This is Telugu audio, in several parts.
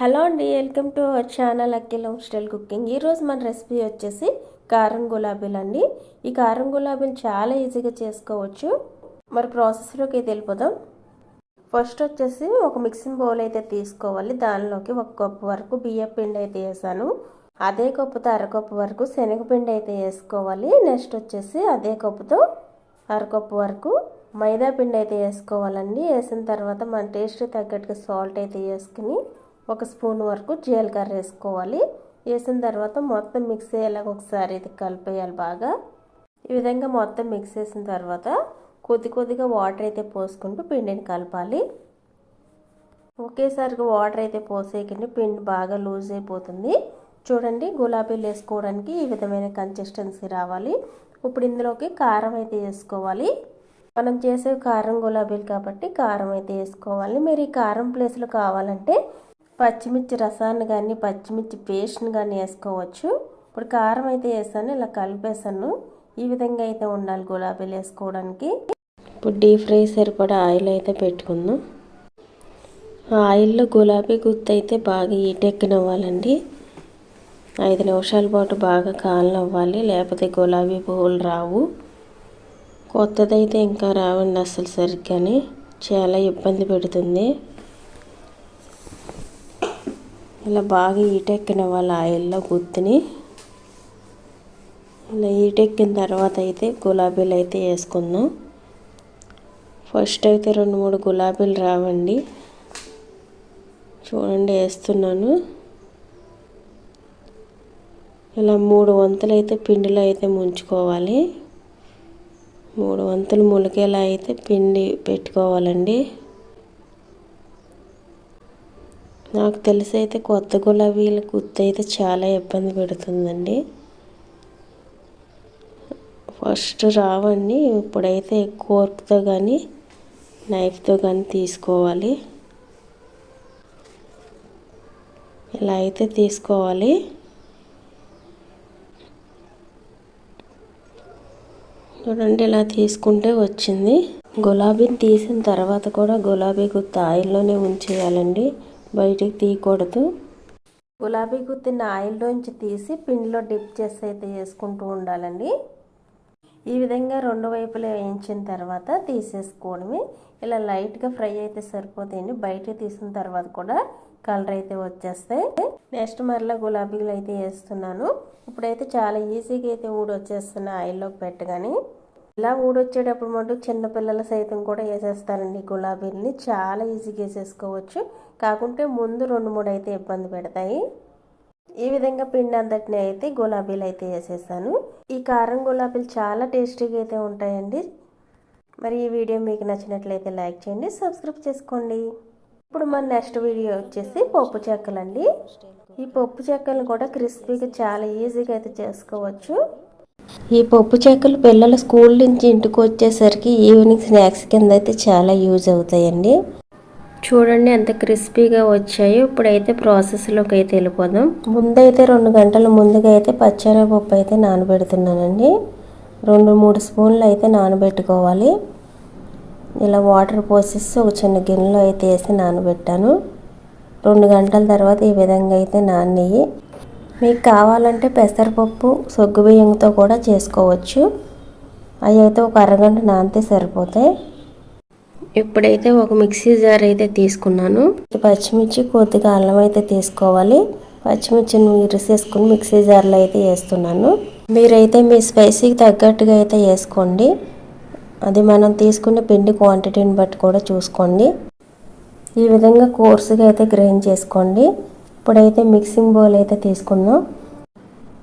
హలో అండి welcome to our channel Akhil style cooking. ఈరోజు మన రెసిపీ వచ్చేసి కారం గులాబీలు అండి. ఈ కారం గులాబీలు చాలా ఈజీగా చేసుకోవచ్చు. మరి ప్రాసెస్లోకి అయితే వెళ్ళిపోదాం. ఫస్ట్ వచ్చేసి ఒక మిక్సింగ్ బౌల్ అయితే తీసుకోవాలి. దానిలోకి ఒక కప్పు వరకు బియ్యం పిండి అయితే వేసాను. అదే కప్పుతో అరకప్పు వరకు శనగపిండి అయితే వేసుకోవాలి. నెక్స్ట్ వచ్చేసి అదే కప్పుతో అరకప్పు వరకు మైదా పిండి అయితే వేసుకోవాలండి. వేసిన తర్వాత మన టేస్ట్ తగ్గట్టుగా సాల్ట్ అయితే వేసుకుని ఒక స్పూన్ వరకు జీలకర్ర వేసుకోవాలి. వేసిన తర్వాత మొత్తం మిక్స్ అయ్యేలాగా ఒకసారి ఇది కలిపేయాలి బాగా. ఈ విధంగా మొత్తం మిక్స్ చేసిన తర్వాత కొద్ది కొద్దిగా వాటర్ అయితే పోసుకుంటూ పిండిని కలపాలి. ఒకేసారిగా వాటర్ అయితే పోసేయకండి పిండి బాగా లూజ్ అయిపోతుంది. చూడండి గులాబీలు వేసుకోవడానికి ఈ విధమైన కన్సిస్టెన్సీ రావాలి. ఇప్పుడు ఇందులోకి కారం అయితే వేసుకోవాలి. మనం చేసే కారం గులాబీలు కాబట్టి కారం అయితే వేసుకోవాలి. మీరు ఈ కారం ప్లేస్లో కావాలంటే పచ్చిమిర్చి రసాన్ని కానీ పచ్చిమిర్చి పేస్ట్ని కానీ వేసుకోవచ్చు. ఇప్పుడు కారం అయితే వేసాను ఇలా కలిపేసాను. ఈ విధంగా అయితే ఉండాలి గులాబీలు వేసుకోవడానికి. ఇప్పుడు డీప్ ఫ్రై సరిపడా ఆయిల్ అయితే పెట్టుకుందాం. ఆయిల్లో గులాబీ గుత్తి అయితే బాగా ఈటెక్కనివ్వాలండి ఐదు నిమిషాల పాటు బాగా కాలనివ్వాలి లేకపోతే గులాబీ పువ్వులు రావు. కొత్తదైతే ఇంకా రావండి అసలు సరిగ్గానే. చాలా ఇబ్బంది పెడుతుంది. ఇలా బాగా ఈటెక్కిన వాళ్ళ ఆయిల్లో గుత్తిని ఇలా ఈటెక్కిన తర్వాత అయితే గులాబీలు అయితే వేసుకుందాం. ఫస్ట్ అయితే రెండు మూడు గులాబీలు రావండి. చూడండి వేస్తున్నాను. ఇలా మూడు వంతులు అయితే పిండిలో అయితే ముంచుకోవాలి. మూడు వంతులు ములికేలా అయితే పిండి పెట్టుకోవాలండి. నాకు తెలిసి అయితే కొత్త గులాబీల గుత్తి అయితే చాలా ఇబ్బంది పెడుతుందండి. ఫస్ట్ రావండి ఇప్పుడైతే కోర్క్తో కానీ నైఫ్తో కానీ తీసుకోవాలి. ఇలా అయితే తీసుకోవాలి. చూడండి ఇలా తీసుకుంటే వచ్చింది. గులాబీని తీసిన తర్వాత కూడా గులాబీ గుత్త ఆయిల్లోనే ఉంచేయాలండి. బయటికి తీయకూడదు. గులాబీ గుత్తిన ఆయిల్లోంచి తీసి పిండిలో డిప్ చేసి అయితే వేసుకుంటూ ఉండాలండి. ఈ విధంగా రెండు వైపులా వేయించిన తర్వాత తీసేసుకోవడమే. ఇలా లైట్గా ఫ్రై అయితే సరిపోతాయండి. బయట తీసిన తర్వాత కూడా కలర్ అయితే వచ్చేస్తాయి. నెక్స్ట్ మరలా గులాబీలు అయితే వేస్తున్నాను. ఇప్పుడైతే చాలా ఈజీగా అయితే ఊడి ఆయిల్లోకి పెట్టగానే. ఇలా ఊడొచ్చేటప్పుడు మటు చిన్నపిల్లల సైతం కూడా వేసేస్తారండి గులాబీలని. చాలా ఈజీగా వేసేసుకోవచ్చు. కాకుంటే ముందు రెండు మూడు అయితే ఇబ్బంది పెడతాయి. ఈ విధంగా పిండి అంతటిని అయితే గులాబీలు అయితే వేసేసాను ఈ కారం గులాబీలు చాలా టేస్టీగా అయితే ఉంటాయండి. మరి ఈ వీడియో మీకు నచ్చినట్లయితే లైక్ చేయండి సబ్స్క్రైబ్ చేసుకోండి. ఇప్పుడు మన నెక్స్ట్ వీడియో వచ్చేసి పప్పు చెక్కలండి. ఈ పప్పు చెక్కలను కూడా క్రిస్పీగా చాలా ఈజీగా అయితే చేసుకోవచ్చు. ఈ పప్పు చెక్కలు పిల్లలు స్కూల్ నుంచి ఇంటికి వచ్చేసరికి ఈవినింగ్ స్నాక్స్ కింద అయితే చాలా యూజ్ అవుతాయండి. చూడండి ఎంత క్రిస్పీగా వచ్చాయో. ఇప్పుడైతే ప్రాసెస్లోకి అయితే వెళ్ళిపోదాం. ముందైతే రెండు గంటల ముందుగా అయితే పప్పు అయితే నానబెడుతున్నానండి. రెండు మూడు స్పూన్లు అయితే నానబెట్టుకోవాలి. ఇలా వాటర్ పోసేసి ఒక చిన్న గిన్నెలో అయితే వేసి నానబెట్టాను. రెండు గంటల తర్వాత ఈ విధంగా అయితే నానియ్యి మీకు కావాలంటే పెసరపప్పు సొగ్గు బియ్యంతో కూడా చేసుకోవచ్చు. అవి అయితే ఒక అరగంట నానితే సరిపోతాయి. ఇప్పుడైతే ఒక మిక్సీ జార్ అయితే తీసుకున్నాను పచ్చిమిర్చి కొద్దిగా అల్లం అయితే తీసుకోవాలి. పచ్చిమిర్చిని ఇరిసేసుకుని మిక్సీ జార్లో అయితే వేస్తున్నాను. మీరైతే మీ స్పైసీకి తగ్గట్టుగా అయితే వేసుకోండి. అది మనం తీసుకునే పిండి క్వాంటిటీని బట్టి కూడా చూసుకోండి. ఈ విధంగా కోర్సుగా అయితే గ్రైండ్ చేసుకోండి. ఇప్పుడైతే మిక్సింగ్ బౌల్ అయితే తీసుకున్నాం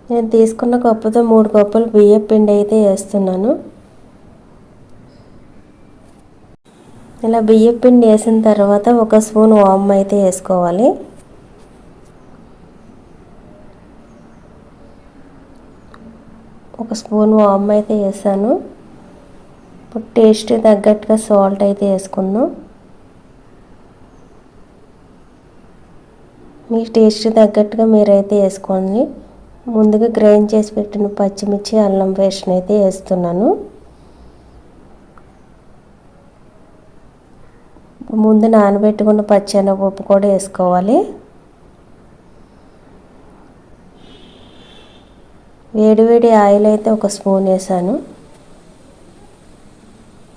నేను తీసుకున్న కప్పుతో మూడు కప్పులు బియ్యం పిండి అయితే వేస్తున్నాను. ఇలా బియ్యం పిండి వేసిన తర్వాత ఒక స్పూన్ వామ్ అయితే వేసుకోవాలి. ఒక స్పూన్ వామ్ అయితే వేసాను. ఇప్పుడు టేస్ట్ తగ్గట్టుగా సాల్ట్ అయితే వేసుకుందాం. మీ టేస్ట్ తగ్గట్టుగా మీరైతే వేసుకోండి. ముందుగా గ్రైండ్ చేసి పెట్టిన పచ్చిమిర్చి అల్లం పేస్ట్ని అయితే వేస్తున్నాను. ముందు నానబెట్టుకున్న పచ్చెనగపప్పు కూడా వేసుకోవాలి. వేడివేడి ఆయిల్ అయితే ఒక స్పూన్ వేసాను.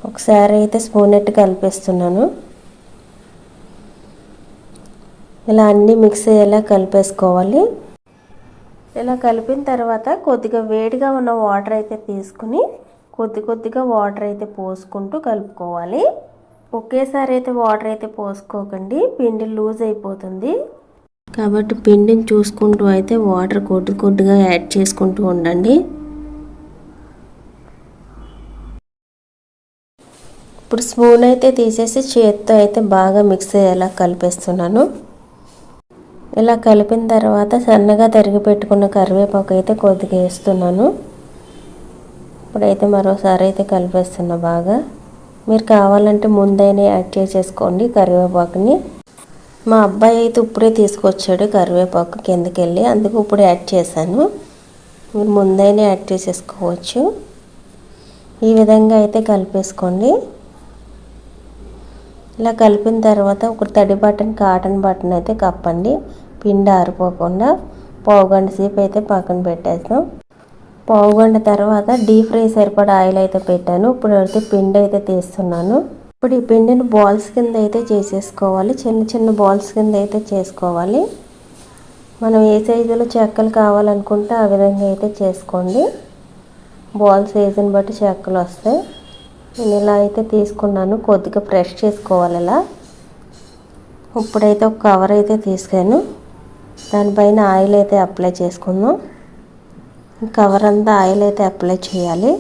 ఒకసారి అయితే స్పూన్ ఎట్టు కలిపేస్తున్నాను. ఇలా అన్నీ మిక్స్ అయ్యేలా కలిపేసుకోవాలి. ఇలా కలిపిన తర్వాత కొద్దిగా వేడిగా ఉన్న వాటర్ అయితే తీసుకుని కొద్ది కొద్దిగా వాటర్ అయితే పోసుకుంటూ కలుపుకోవాలి. ఒకేసారి అయితే వాటర్ అయితే పోసుకోకండి పిండి లూజ్ అయిపోతుంది కాబట్టి పిండిని చూసుకుంటూ అయితే వాటర్ కొద్ది కొద్దిగా యాడ్ చేసుకుంటూ ఉండండి. ఇప్పుడు స్పూన్ అయితే తీసేసి చేత్తో అయితే బాగా మిక్స్ అయ్యేలా కలిపేస్తున్నాను. ఇలా కలిపిన తర్వాత సన్నగా తరిగి పెట్టుకున్న కరివేపాకు అయితే కొద్దిగా వేస్తున్నాను. ఇప్పుడైతే మరోసారి అయితే కలిపేస్తున్నా బాగా. మీరు కావాలంటే ముందైనా యాడ్ చేసేసుకోండి కరివేపాకుని. మా అబ్బాయి అయితే ఇప్పుడే తీసుకొచ్చాడు కరివేపాకు కిందకి వెళ్ళి అందుకు ఇప్పుడు యాడ్ చేశాను. మీరు ముందైనా యాడ్ చేసేసుకోవచ్చు. ఈ విధంగా అయితే కలిపేసుకోండి. ఇలా కలిపిన తర్వాత ఒక తడి బటన్ కాటన్ బటన్ అయితే కప్పండి. పిండి ఆరిపోకుండా పావు గంట సేపు అయితే పక్కన పెట్టేస్తాం పావు గంట తర్వాత డీప్ ఫ్రై సరిపడా ఆయిల్ అయితే పెట్టాను. ఇప్పుడు అయితే పిండి అయితే తీస్తున్నాను. ఇప్పుడు ఈ పిండిని బాల్స్ కింద అయితే చేసేసుకోవాలి. చిన్న చిన్న బాల్స్ కింద అయితే చేసుకోవాలి. మనం ఏ సైజులో చెక్కలు కావాలనుకుంటే ఆ విధంగా అయితే చేసుకోండి. బాల్ సైజుని బట్టి చెక్కలు వస్తాయి. నేను ఇలా అయితే తీసుకున్నాను. కొద్దిగా ఫ్రెష్ చేసుకోవాలి ఇలా. ఇప్పుడైతే ఒక కవర్ అయితే తీసుకాను దానిపైన ఆయిల్ అయితే అప్లై చేసుకుందాం. కవర్ అంతా ఆయిల్ అయితే అప్లై చేయాలి.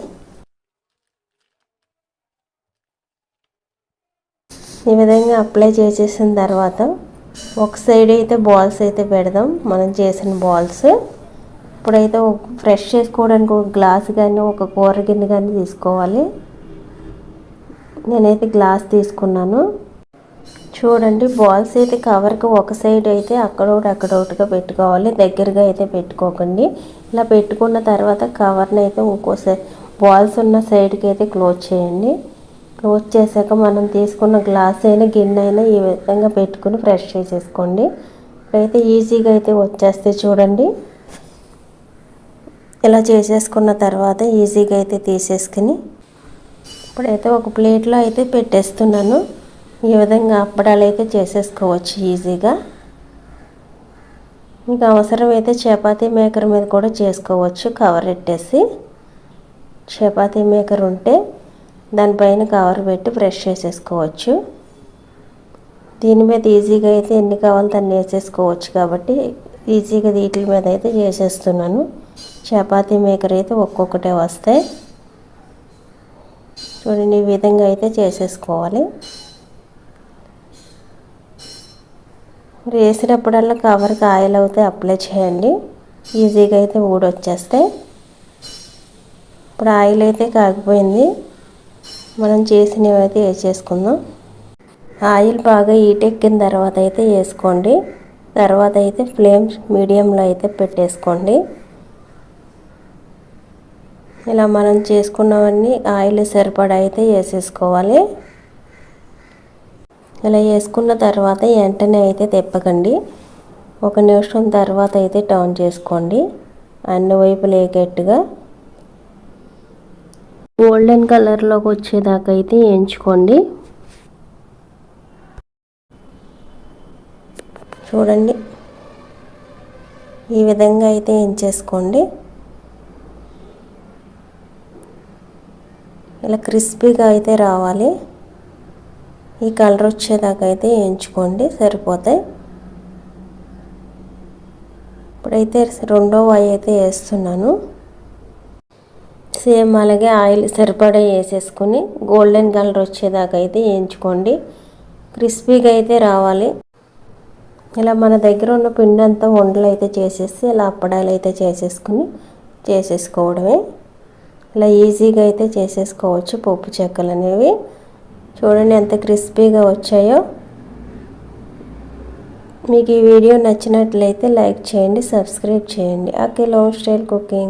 ఈ విధంగా అప్లై చేసేసిన తర్వాత ఒక సైడ్ అయితే బాల్స్ అయితే పెడదాం. మనం చేసిన బాల్స్. ఇప్పుడైతే ఫ్రెష్ చేసుకోవడానికి ఒక గ్లాస్ కానీ ఒక కూర గిన్నె కానీ తీసుకోవాలి. నేనైతే గ్లాస్ తీసుకున్నాను. చూడండి బాల్స్ అయితే కవర్కి ఒక సైడ్ అయితే అక్కడొకటి అక్కడొకటిగా పెట్టుకోవాలి. దగ్గరగా అయితే పెట్టుకోకండి. ఇలా పెట్టుకున్న తర్వాత కవర్ని అయితే ఇంకోసారి బాల్స్ ఉన్న సైడ్కి అయితే క్లోజ్ చేయండి. క్లోజ్ చేశాక మనం తీసుకున్న గ్లాస్ అయినా గిన్నె అయినా ఈ విధంగా పెట్టుకుని ఫ్రెష్ చేసేసుకోండి. ఇప్పుడైతే ఈజీగా అయితే వచ్చేస్తే చూడండి. ఇలా చేసేసుకున్న తర్వాత ఈజీగా అయితే తీసేసుకుని ఇప్పుడైతే ఒక ప్లేట్లో అయితే పెట్టేస్తున్నాను. ఈ విధంగా అప్పడాలు అయితే చేసేసుకోవచ్చు ఈజీగా. మీకు అవసరమైతే చపాతీ మేకర్ మీద కూడా చేసుకోవచ్చు కవర్ పెట్టేసి. చపాతీ మేకర్ ఉంటే దానిపైన కవర్ పెట్టి బ్రష్ చేసేసుకోవచ్చు. దీని మీద ఈజీగా అయితే ఎన్ని కావాలో దాన్ని వేసేసుకోవచ్చు కాబట్టి ఈజీగా వీటి మీద అయితే చేసేస్తున్నాను. చపాతీ మేకర్ అయితే ఒక్కొక్కటే వస్తాయి. చూడండి ఈ విధంగా అయితే చేసేసుకోవాలి. వేసినప్పుడల్లా కవర్కి ఆయిల్ అయితే అప్లై చేయండి. ఈజీగా అయితే ఊడొచ్చేస్తాయి. ఇప్పుడు ఆయిల్ అయితే కాగిపోయింది. మనం చేసినవి అయితే వేసేసుకుందాం. ఆయిల్ బాగా ఈటెక్కిన తర్వాత అయితే వేసుకోండి. తర్వాత అయితే ఫ్లేమ్ మీడియంలో అయితే పెట్టేసుకోండి. ఇలా మనం చేసుకున్నవన్నీ ఆయిల్ సరిపడా అయితే వేసేసుకోవాలి. ఇలా వేసుకున్న తర్వాత వెంటనే అయితే తిప్పకండి. ఒక నిమిషం తర్వాత అయితే టర్న్ చేసుకోండి. అన్ని వైపులు ఏకేట్టుగా గోల్డెన్ కలర్లోకి వచ్చేదాకా అయితే ఎంచుకోండి చూడండి. ఈ విధంగా అయితే ఎంచేసుకోండి ఇలా క్రిస్పీగా అయితే రావాలి. ఈ కలర్ వచ్చేదాకా అయితే వేయించుకోండి సరిపోతాయి. ఇప్పుడైతే రెండో వాయి అయితే వేస్తున్నాను. సేమ్ అలాగే ఆయిల్ సరిపడా వేసేసుకుని గోల్డెన్ కలర్ వచ్చేదాకా అయితే వేయించుకోండి క్రిస్పీగా అయితే రావాలి. ఇలా మన దగ్గర ఉన్న పిండి అంతా వండలు అయితే చేసేసి ఇలా అప్పడాలు అయితే చేసేసుకుని చేసేసుకోవడమే. ఇలా ఈజీగా అయితే చేసేసుకోవచ్చు పప్పు చెక్కలు అనేవి. చూడండి ఎంత క్రిస్పీగా వచ్చాయో. మీకు ఈ వీడియో నచ్చినట్లయితే లైక్ చేయండి సబ్స్క్రైబ్ చేయండి. అకే లాంగ్ స్టైల్ కుకింగ్.